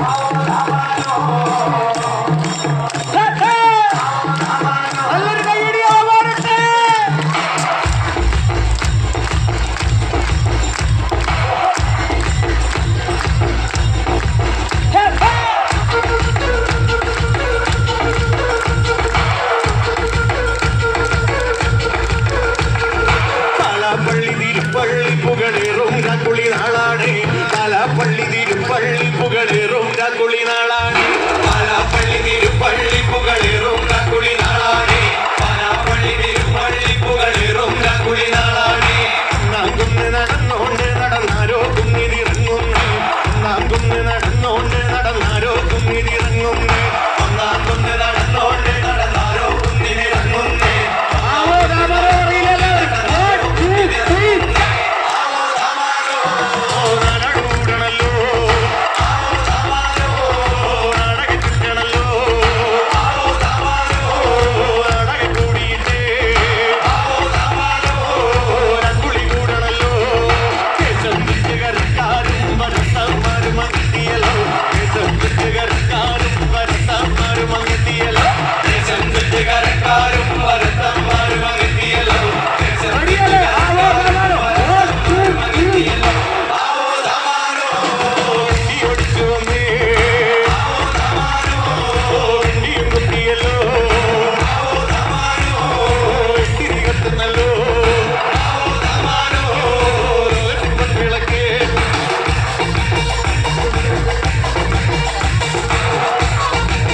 ताला पल्ली पल्ली रोंग तुळिळा ताला पल्ल पल्ली पुगे रोंग Ciudad Colina,